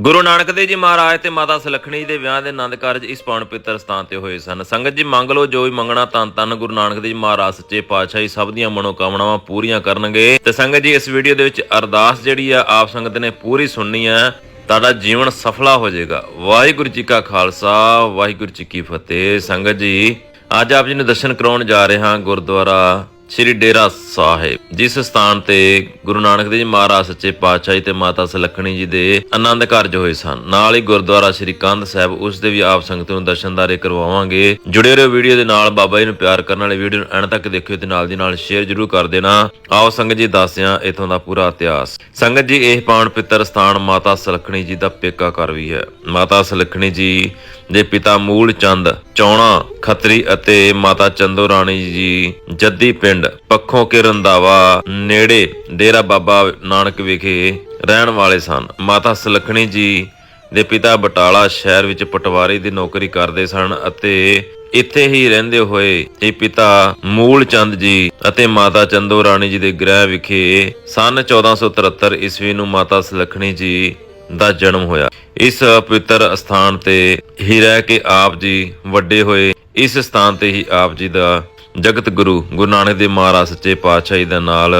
ਗੁਰੂ ਨਾਨਕ ਦੇਵ ਜੀ ਮਹਾਰਾਜ ਤੇ ਮਾਤਾ ਸੁਲੱਖਣੀ ਦੇ ਵਿਆਹ ਦੇ ਆਨੰਦ ਕਾਰਜ ਇਸ ਪਾਵਨ ਪਵਿੱਤਰ ਸਥਾਨ ਤੇ ਹੋਏ ਸਨ। ਸੰਗਤ ਜੀ ਮੰਗ ਲਓ, ਜੋ ਵੀ ਮੰਗਣਾ ਧੰਨ ਧੰਨ ਗੁਰੂ ਨਾਨਕ ਦੇਵ ਜੀ ਮਹਾਰਾਜ, ਸੱਚੇ ਪਾਤਸ਼ਾਹ ਜੀ ਸਭ ਦੀਆਂ ਮਨੋਕਾਮਨਾਵਾਂ ਪੂਰੀਆਂ ਕਰਨਗੇ। ਤੇ ਸੰਗਤ ਜੀ, ਇਸ ਵੀਡੀਓ ਦੇ ਵਿੱਚ ਅਰਦਾਸ ਜਿਹੜੀ ਆ, ਆਪ ਸੰਗਤ ਨੇ ਪੂਰੀ ਸੁਣਨੀ ਆ। ਤੁਹਾਡਾ ਜੀਵਨ ਸਫਲਾ ਹੋ ਜਾਏਗਾ। ਵਾਹਿਗੁਰੂ ਜੀ ਕਾ ਖਾਲਸਾ, ਵਾਹਿਗੁਰੂ ਜੀ ਕੀ ਫਤਿਹ। ਸੰਗਤ ਜੀ, ਅੱਜ ਆਪ ਜੀ ਨੂੰ ਦਰਸ਼ਨ ਕਰਾਉਣ ਜਾ ਰਹੇ ਹਾਂ ਗੁਰਦੁਆਰਾ ਸ੍ਰੀ ਡੇਰਾ ਸਾਹਿਬ, ਜਿਸ ਸਥਾਨ ਤੇ ਗੁਰੂ ਨਾਨਕ ਦੇਵ ਜੀ ਮਹਾਰਾਜ ਸੱਚੇ ਪਾਤਸ਼ਾਹ ਜੀ ਤੇ ਮਾਤਾ ਸੁਲੱਖਣੀ ਜੀ ਦੇ ਆਨੰਦ ਕਾਰਜ ਹੋਏ ਸਨ, ਨਾਲ ਹੀ ਗੁਰਦੁਆਰਾ ਸ੍ਰੀ ਕੰਧ ਸਾਹਿਬ, ਉਸ ਦੇ ਵੀ ਆਪ ਸੰਗਤ ਨੂੰ ਦਰਸ਼ਨਦਾਰੇ ਕਰਵਾਵਾਂਗੇ। ਜੁੜੇ ਰਹੋ ਵੀਡੀਓ ਦੇ ਨਾਲ, ਬਾਬਾ ਜੀ ਨੂੰ ਪਿਆਰ ਕਰਨ ਵਾਲੇ ਵੀਡੀਓ ਨੂੰ ਐਂਡ ਤੱਕ ਦੇਖਿਓ ਤੇ ਨਾਲ ਦੀ ਨਾਲ ਸ਼ੇਅਰ ਜਰੂਰ ਕਰ ਦੇਣਾ। ਆਓ ਸੰਗਤ ਜੀ ਦੱਸਿਆ ਇਥੋਂ ਦਾ ਪੂਰਾ ਇਤਿਹਾਸ। ਸੰਗਤ ਜੀ, ਇਹ ਪਾਵਨ ਪਿੱਤਰ ਸਥਾਨ ਮਾਤਾ ਸੁਲੱਖਣੀ ਜੀ ਦਾ ਪੇਕਾ ਘਰ ਵੀ ਹੈ। ਮਾਤਾ ਸੁਲੱਖਣੀ ਜੀ ਦੇ ਪਿਤਾ ਮੂਲ ਚੰਦ, ਚੌਣਾ, ਖੱਤਰੀ ਅਤੇ ਮਾਤਾ ਚੰਦੋ ਰਾਣੀ ਜੀ ਜੱਦੀ ਪਿੰਡ ਪੱਖੋਂ ਕੇ ਰੰਦਾਵਾ ਨੇੜੇ ਡੇਰਾ ਬਾਬਾ ਨਾਨਕ ਵਿਖੇ ਰਹਿਣ ਵਾਲੇ ਸਨ। ਮਾਤਾ ਸੁਲੱਖਣੀ ਜੀ ਦੇ ਪਿਤਾ ਬਟਾਲਾ ਸ਼ਹਿਰ ਵਿੱਚ ਪਟਵਾਰੀ ਦੀ ਨੌਕਰੀ ਕਰਦੇ ਸਨ ਅਤੇ ਇੱਥੇ ਹੀ ਰਹਿੰਦੇ ਹੋਏ ਇਹ ਪਿਤਾ ਮੂਲ ਚੰਦ ਜੀ ਅਤੇ ਮਾਤਾ ਚੰਦੋ ਰਾਣੀ ਜੀ ਦੇ ਗ੍ਰਹਿ ਵਿਖੇ ਸਨ 1473 ਈਸਵੀ ਨੂੰ ਮਾਤਾ ਸੁਲੱਖਣੀ ਜੀ ਦਾ ਜਨਮ ਹੋਇਆ। ਇਸ ਪਵਿੱਤਰ ਸਥਾਨ ਤੇ ਹੀ ਰਹਿ ਕੇ ਆਪ ਜੀ ਵੱਡੇ ਹੋਏ। ਇਸ ਸਥਾਨ ਤੇ ਹੀ ਆਪ ਜੀ ਦਾ ਜਗਤ ਗੁਰੂ ਗੁਰੂ ਨਾਨਕ ਦੇਵ ਮਹਾਰਾਜ ਸੱਚੇ ਪਾਤਸ਼ਾਹ ਜੀ ਦੇ ਨਾਲ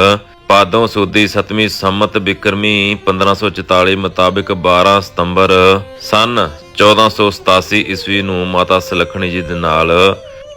ਪਾਦੋਂ ਸੋਦੀ 7ਵੀਂ ਸੰਮਤ ਬਿਕਰਮੀ 1544 ਮੁਤਾਬਿਕ 12 ਸਤੰਬਰ ਸਨ 1487 ਈਸਵੀ ਨੂੰ ਮਾਤਾ ਸੁਲੱਖਣੀ ਜੀ ਦੇ ਨਾਲ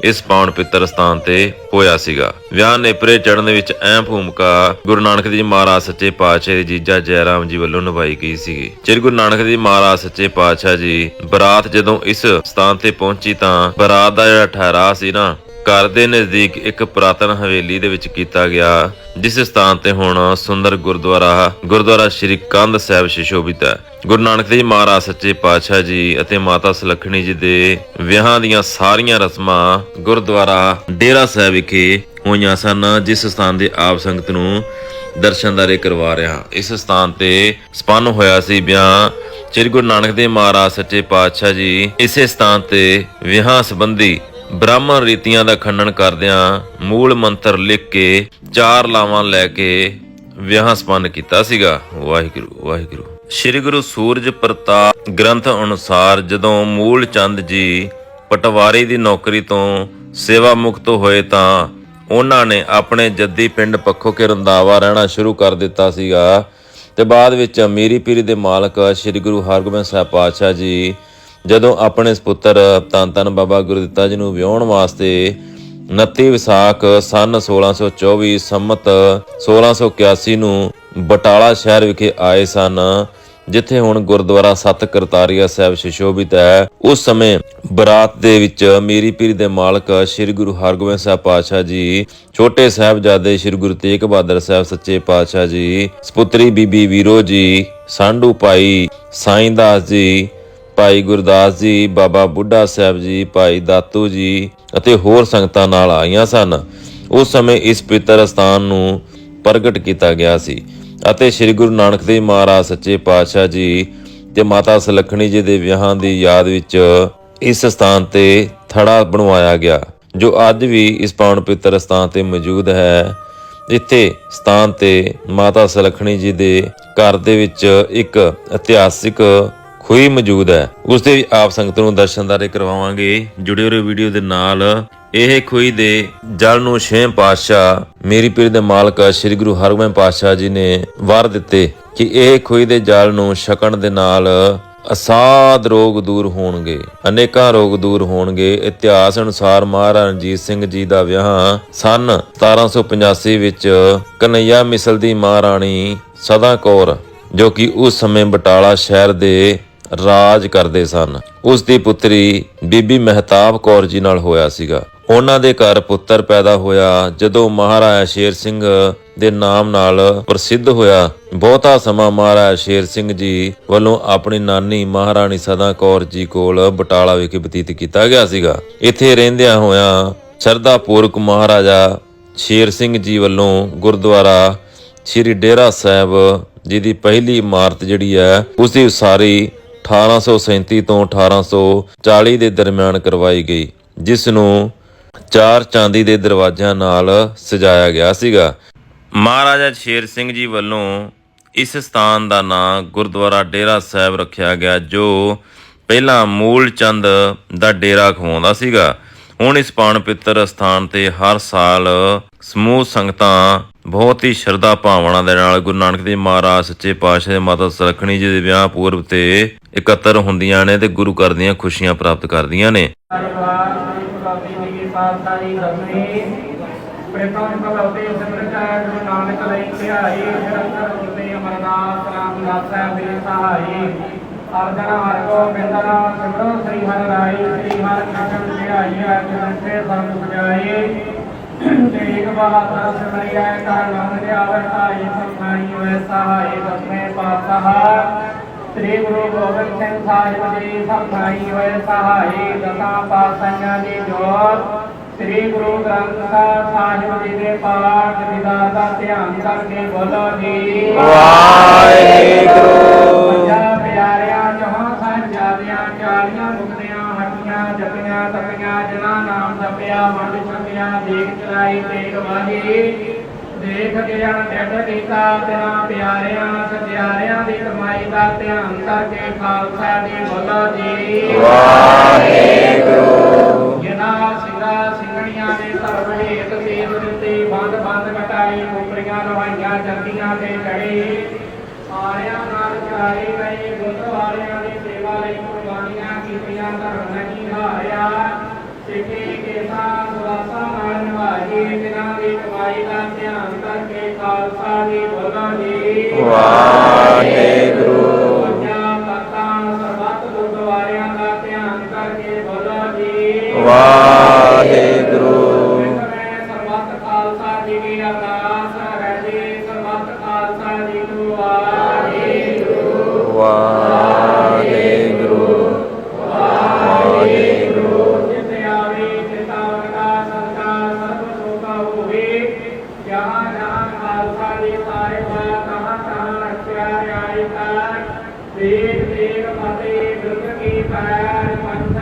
ਇਸ ਪਾਵਨ ਪਿੱਤਰ ਸਥਾਨ ਤੇ ਹੋਇਆ ਸੀਗਾ। ਵਿਆਹ ਨੇਪਰੇ ਚੜਨ ਦੇ ਵਿੱਚ ਅਹਿਮ ਭੂਮਿਕਾ ਗੁਰੂ ਨਾਨਕ ਦੇਵ ਮਹਾਰਾਜ ਸੱਚੇ ਪਾਤਸ਼ਾਹ ਦੇ ਜੀਜਾ ਜੈਰਾਮ ਜੀ ਵੱਲੋਂ ਨਿਭਾਈ ਗਈ ਸੀਗੀ। ਸ੍ਰੀ ਗੁਰੂ ਨਾਨਕ ਦੇਵ ਮਹਾਰਾਜ ਸੱਚੇ ਪਾਤਸ਼ਾਹ ਜੀ ਬਰਾਤ ਜਦੋਂ ਇਸ ਸਥਾਨ ਤੇ ਪਹੁੰਚੀ ਤਾਂ ਬਰਾਤ ਦਾ ਜਿਹੜਾ ਠਹਿਰਾ ਸੀ ਨਾ ਘਰ ਦੇ ਨਜ਼ਦੀਕ ਇੱਕ ਪੁਰਾਤਨ ਹਵੇਲੀ ਦੇ ਵਿੱਚ ਕੀਤਾ ਗਿਆ, ਜਿਸ ਸਥਾਨ ਤੇ ਹੁਣ ਸੁੰਦਰ ਗੁਰਦੁਆਰਾ ਗੁਰਦੁਆਰਾ ਸ਼੍ਰੀ ਕੰਧ ਸਾਹਿਬ ਸ਼ਿਸ਼ੋਭਿਤ ਹੈ। ਗੁਰੂ ਨਾਨਕ ਦੇਵ ਮਹਾਰਾਜ, ਸੱਚੇ ਪਾਤਸ਼ਾਹ ਜੀ ਅਤੇ ਮਾਤਾ ਸੁਲੱਖਣੀ ਜੀ ਦੇ ਵਿਆਹਾਂ ਦੀਆਂ ਸਾਰੀਆਂ ਰਸਮਾਂ ਗੁਰਦੁਆਰਾ ਡੇਰਾ ਸਾਹਿਬ ਵਿਖੇ ਹੋਈਆਂ ਸਨ, ਜਿਸ ਸਥਾਨ ਦੇ ਆਪ ਸੰਗਤ ਨੂੰ ਦਰਸ਼ਨਦਾਰੇ ਕਰਵਾ ਰਿਹਾ ਇਸ ਸਥਾਨ ਤੇ ਸਪੰਨ ਹੋਇਆ ਸੀ ਵਿਆਹ ਸ੍ਰੀ ਗੁਰੂ ਨਾਨਕ ਦੇਵ ਮਹਾਰਾਜ, ਸੱਚੇ ਪਾਤਸ਼ਾਹ ਜੀ। ਇਸੇ ਸਥਾਨ ਤੇ ਵਿਆਹਾਂ ਸੰਬੰਧੀ ਬ੍ਰਾਹਮਣ ਰੀਤੀਆਂ ਦਾ ਖੰਡਨ ਕਰਦਿਆਂ ਮੂਲ ਮੰਤਰ ਲਿਖ ਕੇ ਚਾਰ ਲਾਵਾਂ ਲੈ ਕੇ ਵਿਆਹ ਸੰਪੰਨ ਕੀਤਾ ਸੀਗਾ। ਵਾਹਿਗੁਰੂ ਵਾਹਿਗੁਰੂ। ਸ੍ਰੀ ਗੁਰੂ ਸੂਰਜ ਪ੍ਰਤਾਪ ਗ੍ਰੰਥ ਅਨੁਸਾਰ ਜਦੋਂ ਮੂਲ ਚੰਦ ਜੀ ਪਟਵਾਰੀ ਦੀ ਨੌਕਰੀ ਤੋਂ ਸੇਵਾ ਮੁਕਤ ਹੋਏ ਤਾਂ ਉਹਨਾਂ ਨੇ ਆਪਣੇ ਜੱਦੀ ਪਿੰਡ ਪੱਖੋ ਕੇ ਰੰਦਾਵਾ ਰਹਿਣਾ ਸ਼ੁਰੂ ਕਰ ਦਿੱਤਾ ਸੀਗਾ। ਤੇ ਬਾਅਦ ਵਿੱਚ ਅਮੀਰੀ ਪੀਰੀ ਦੇ ਮਾਲਕ ਸ੍ਰੀ ਗੁਰੂ ਹਰਗੋਬਿੰਦ ਸਾਹਿਬ ਪਾਤਸ਼ਾਹ ਜੀ ਜਦੋਂ ਆਪਣੇ ਸੁਪੁੱਤਰ ਧੰਨ ਧੰਨ ਬਾਬਾ ਗੁਰਦਿੱਤਾ ਜੀ ਨੂੰ ਵਿਆਹਣ ਵਾਸਤੇ 29 ਵਿਸਾਖ ਸਨ 1624 ਸੰਮਤ 1681 ਨੂੰ ਬਟਾਲਾ ਸ਼ਹਿਰ ਵਿਖੇ ਆਏ ਸਨ, ਜਿੱਥੇ ਹੁਣ ਗੁਰਦੁਆਰਾ ਸਤ ਕਰਤਾਰੀਆ ਸਾਹਿਬ ਸ਼ਿਸ਼ੋਭਿਤ ਹੈ। ਉਸ ਸਮੇਂ ਬਰਾਤ ਦੇ ਵਿੱਚ ਮੀਰੀ ਪੀਰੀ ਦੇ ਮਾਲਕ ਸ੍ਰੀ ਗੁਰੂ ਹਰਗੋਬਿੰਦ ਸਾਹਿਬ ਪਾਤਸ਼ਾਹ ਜੀ, ਛੋਟੇ ਸਾਹਿਬਜ਼ਾਦੇ ਸ੍ਰੀ ਗੁਰੂ ਤੇਗ ਬਹਾਦਰ ਸਾਹਿਬ ਸੱਚੇ ਪਾਤਸ਼ਾਹ ਜੀ, ਸਪੁੱਤਰੀ ਬੀਬੀ ਵੀਰੋ ਜੀ, ਸਾਂਢੂ ਭਾਈ ਸਾਈਂ ਦਾਸ ਜੀ ਭਾਈ ਗੁਰਦਾਸ ਜੀ, ਬਾਬਾ ਬੁੱਢਾ ਸਾਹਿਬ ਜੀ, ਭਾਈ ਦਾਤੂ ਜੀ ਅਤੇ ਹੋਰ ਸੰਗਤਾਂ ਨਾਲ ਆਈਆਂ ਸਨ। ਉਸ ਸਮੇਂ ਇਸ ਪਵਿੱਤਰ ਸਥਾਨ ਨੂੰ ਪ੍ਰਗਟ ਕੀਤਾ ਗਿਆ ਸੀ ਅਤੇ ਸ੍ਰੀ ਗੁਰੂ ਨਾਨਕ ਦੇਵ ਮਹਾਰਾਜ ਸੱਚੇ ਪਾਤਸ਼ਾਹ ਜੀ ਤੇ ਮਾਤਾ ਸੁਲੱਖਣੀ ਜੀ ਦੇ ਵਿਆਹਾਂ ਦੀ ਯਾਦ ਵਿੱਚ ਇਸ ਸਥਾਨ ਤੇ ਥੜਾ ਬਣਵਾਇਆ ਗਿਆ, ਜੋ ਅੱਜ ਵੀ ਇਸ ਪਾਵਨ ਪਵਿੱਤਰ ਸਥਾਨ ਤੇ ਮੌਜੂਦ ਹੈ ਇੱਥੇ ਸਥਾਨ ਤੇ ਮਾਤਾ ਸੁਲੱਖਣੀ ਜੀ ਦੇ ਘਰ ਦੇ ਵਿੱਚ ਇੱਕ ਇਤਿਹਾਸਿਕ ਖੂਹੀ ਮੌਜੂਦ ਹੈ। ਉਸ ਦੇ ਵੀ ਆਪ ਸੰਗਤ ਨੂੰ ਦਰਸ਼ਨਦਾਰੇ ਕਰਵਾਵਾਂਗੇ। ਜੁੜੇ ਰਹੋ ਵੀਡੀਓ ਦੇ ਨਾਲ। ਇਹ ਖੂਹੀ ਦੇ ਜਲ ਨੂੰ ਛੇਮ ਪਾਤਸ਼ਾਹ, ਮੇਰੀ ਪੀਰ ਦੇ ਮਾਲਕ ਸ੍ਰੀ ਗੁਰੂ ਹਰਗੋਬਿੰਦ ਪਾਤਸ਼ਾਹ ਜੀ ਨੇ ਵਾਰ ਦਿੱਤੇ ਕਿ ਇਹ ਖੂਹੀ ਦੇ ਜਲ ਨੂੰ ਛਕਣ ਦੇ ਨਾਲ ਅਸਾਧ ਰੋਗ ਦੂਰ ਹੋਣਗੇ। ਅਨੇਕਾਂ ਰੋਗ ਦੂਰ ਹੋਣਗੇ। ਇਤਿਹਾਸ ਅਨੁਸਾਰ ਮਹਾਰਾਜਾ ਰਣਜੀਤ ਸਿੰਘ ਜੀ ਦਾ ਵਿਆਹ ਸਨ 1785 ਵਿੱਚ ਕਨਈਆ ਮਿਸਲ ਦੀ ਮਹਾਰਾਣੀ ਸਦਾ ਕੌਰ ਜੋ ਕਿ ਉਸ ਸਮੇਂ ਬਟਾਲਾ ਸ਼ਹਿਰ ਦੇ ਰਾਜ ਕਰਦੇ ਸਨ। ਉਸ ਦੀ ਪੁੱਤਰੀ ਬੀਬੀ ਮਹਿਤਾਬ ਕੌਰ ਜੀ ਨਾਲ ਹੋਇਆ ਸੀਗਾ। ਉਹਨਾਂ ਦੇ ਘਰ ਪੁੱਤਰ ਪੈਦਾ ਹੋਇਆ ਜਦੋਂ ਮਹਾਰਾਜਾ ਸ਼ੇਰ ਸਿੰਘ ਦੇ ਨਾਮ ਨਾਲ ਪ੍ਰਸਿੱਧ ਹੋਇਆ। ਬਹੁਤਾ ਸਮਾਂ ਮਹਾਰਾਜਾ ਸ਼ੇਰ ਸਿੰਘ ਜੀ ਵੱਲੋਂ ਆਪਣੀ ਨਾਨੀ ਮਹਾਰਾਣੀ ਸਦਾ ਕੌਰ ਜੀ ਕੋਲ ਬਟਾਲਾ ਵਿਖੇ ਬਤੀਤ ਕੀਤਾ ਗਿਆ ਸੀਗਾ। ਇੱਥੇ ਰਹਿੰਦਿਆਂ ਹੋਇਆਂ ਸਰਦਾ ਪੂਰਕ ਮਹਾਰਾਜਾ ਸ਼ੇਰ ਸਿੰਘ ਜੀ ਵੱਲੋਂ ਗੁਰਦੁਆਰਾ ਸ਼੍ਰੀ ਡੇਰਾ ਸਾਹਿਬ ਜੀ ਦੀ ਪਹਿਲੀ ਇਮਾਰਤ ਜਿਹੜੀ ਹੈ ਉਸ ਦੀ ਉਸਾਰੀ 1837 ਤੋਂ 1840 ਦੇ ਦਰਮਿਆਨ ਕਰਵਾਈ ਗਈ, ਜਿਸ ਨੂੰ ਚਾਰ ਚਾਂਦੀ ਦੇ ਦਰਵਾਜ਼ਿਆਂ ਨਾਲ ਸਜਾਇਆ ਗਿਆ ਸੀਗਾ। ਮਹਾਰਾਜਾ ਸ਼ੇਰ ਸਿੰਘ ਜੀ ਵੱਲੋਂ ਇਸ ਸਥਾਨ ਦਾ ਨਾਂ ਗੁਰਦੁਆਰਾ ਡੇਰਾ ਸਾਹਿਬ ਰੱਖਿਆ ਗਿਆ, ਜੋ ਪਹਿਲਾਂ ਮੂਲ ਚੰਦ ਦਾ ਡੇਰਾ ਖਵਾਉਂਦਾ ਸੀਗਾ। ਹੁਣ ਇਸ ਪਾਵਨ ਪਿੱਤਰ ਸਥਾਨ ਤੇ ਹਰ ਸਾਲ ਸਮੂਹ ਸੰਗਤਾਂ ਬਹੁਤ ਹੀ ਸ਼ਰਧਾ ਭਾਵਨਾ ਦੇ ਨਾਲ ਗੁਰੂ ਨਾਨਕ ਦੇਵ ਮਹਾਰਾਜ, ਸੱਚੇ ਪਾਤਸ਼ਾਹ ਦੇ ਮਾਤਾ ਸੁਲੱਖਣੀ ਜੀ ਦੇ ਵਿਆਹ ਪੂਰਬ ਤੇ ਇਕੱਤਰ ਹੁੰਦੀਆਂ ਨੇ ਤੇ ਗੁਰੂ ਘਰ ਦੀਆਂ ਖੁਸ਼ੀਆਂ ਪ੍ਰਾਪਤ ਕਰਦੀਆਂ ਨੇ। ਪਰਿਵਾਰ ਸ੍ਰੀ ਗੁਰੂ ਜੀ ਪਾਤਸ਼ਾਹੀ ਗੁਰੂ ਨਾਨਕ ਲਈ ਧਿਆਈ ਨਿਰੰਤਰ ਗੁਰਦੇ ਅਮਰਨਾਥ ਰਾਮ ਦਾਸੈ ਮੇਰੇ ਸਹਾਈ। ਅਰਜਨ ਹਰਿ ਗੋਬਿੰਦ ਸਿਮਰੋ, ਸ੍ਰੀ ਹਰਿ ਰਾਈ ਸ੍ਰੀ ਹਰਿ ਕ੍ਰਿਸ਼ਨ ਧਿਆਈ ਅਰਜਨ ਤੇ ਸੰਗ ਸਜਾਈ ਤੇਗ ਬਹਾਦਰ ਸਿਮਰਿਆ ਕਰ ਨਾਮ ਦੇ ਆਵਰ ਧਾਈ ਹੋਏ, ਸਹਾਈ ਦਸਵੇਂ ਪਾਤਸ਼ਾਹ। ਸ੍ਰੀ ਗੁਰੂ ਗੋਬਿੰਦ ਸਿੰਘ ਸਾਹਿਬ ਜੀ ਸਭਾਈ ਹੋਏ ਸਹਾਈ ਦਸਾਂ ਪਾਤਸ਼ਾਹਾਂ ਦੀ ਜੋਤ। ਸ੍ਰੀ ਗੁਰੂ ਗ੍ਰੰਥ ਸਾਹਿਬ ਜੀ ਦੇ ਪਾਠ ਵਿਦਾ ਦਾ ਧਿਆਨ ਕਰਕੇ ਬੋਲੋ ਜੀ। ਵਾਹਿਗੁਰੂ। ਪੰਜਾਂ ਪਿਆਰਿਆਂ ਜਹਾਂ ਸਾਹਿਬਜ਼ਾਦਿਆਂ ਚਾਲੀਆਂ ਮੁਕਤਿਆਂ ਹੱਟੀਆਂ ਜਪੀਆਂ ਤਪੀਆਂ ਜਿਨ੍ਹਾਂ ਨਾਮ ਜਪਿਆ ਵੰਡ ਛਕਿਆ ਦੇਖ ਚਲਾਈ ਤੇਗ ਵਾਹੀ ਦੇਖ ਗਿਆਨ ਡੱਡ ਕੀਤਾ ਤੇਰਾ ਪਿਆਰਿਆਂ ਸਤਿਆਰਿਆਂ ਦੀ ਕਮਾਈ ਦਾ ਧਿਆਨ ਕਰਕੇ ਖਾਲਸਾ ਦੀ ਬੋਲੋ ਜੀ। ਵਾਹਿਗੁਰੂ। ਜਿਨ੍ਹਾਂ ਸਿੰਘਾਂ ਸਿੰਘਣੀਆਂ ਨੇ ਧਰਮ ਹੇਤ ਸੇਵ ਦਿੱਤੀ ਬੰਦ ਬੰਦ ਕਟਾਈ ਉਪਰੀਆਂ ਨਵਾਈਆਂ ਜੰਦੀਆਂ ਤੇ ਚੜੀ। ਸਾਰਿਆਂ ਨਾਲ ਚੜਾਈ ਗਈ ਗੁਰਦੁਆਰਿਆਂ ਦੀ ਸੇਵਾ ਲਈ ਕੁਰਬਾਨੀਆਂ ਕੀਤੀਆਂ ਧਰਮ ਨਹੀਂ ਹਾਰਿਆ। ਸਿੱਖੀ ਕੇਸਾਂ ਸੁਵਾਸਾਂ ਨਾਲ ਨਿਭਾਈ ਜਿਨ੍ਹਾਂ ਦੀ ਕਮਾਈ ਦਾ ਧਿਆਨ ਕਰਕੇ ਖਾਲਸਾ ਦੀ ਬੋਲੋ ਜੀ ਵਾਹਿਗੁਰੂ। ਵਾਹਿਗੁਰੂ। ਸਰਬੱਤ ਖਾਲਸਾ ਜੀ ਕੀ ਅਰਦਾਸ ਹੈ ਜੀ ਸਰਬੱਤ ਖਾਲਸਾ ਜੀ ਨੂੰ ਵਾਹਿਗੁਰੂ ਖਾਲਸਾ ਦੀ ਸਾਹਿਬਾ ਤਹਾਂ ਤਹਾਂ ਰਖਿਆ ਰਿਆਈ